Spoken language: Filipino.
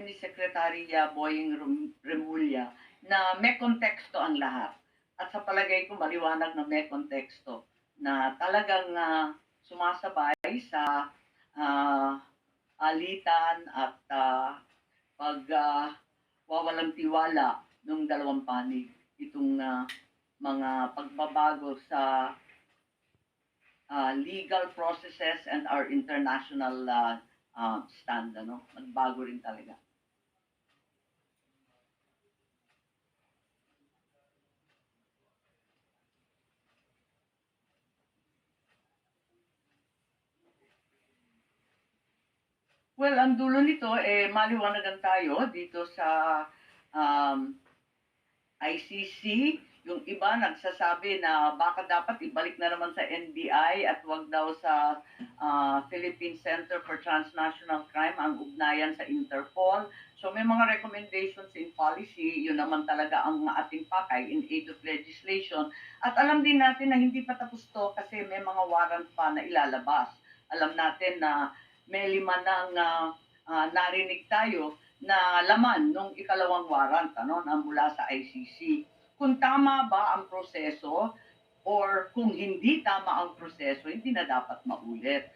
ni Secretary uh, Boying Remulla na may konteksto ang lahat. At sa palagay ko, maliwanag na may konteksto na talagang ah, sumasabay sa ah, alitan at ah, pag ah, wawalang tiwala ng dalawang panig itong ah, mga pagbabago sa ah, legal processes and our international ah, ah, stand ano nagbago rin talaga Well, ang dulo nito, eh, maliwanagan tayo dito sa um, ICC. Yung iba nagsasabi na baka dapat ibalik na naman sa NBI at wag daw sa ah, Philippine Center for Transnational Crime ang ugnayan sa Interpol. So may mga recommendations in policy, yun naman talaga ang ating pakay in aid of legislation. At alam din natin na hindi pa tapos to kasi may mga warrant pa na ilalabas. Alam natin na may lima nang ah, ah, narinig tayo na laman nung ikalawang warrant ano, na mula sa ICC. Kung tama ba ang proseso or kung hindi tama ang proseso, hindi na dapat maulit.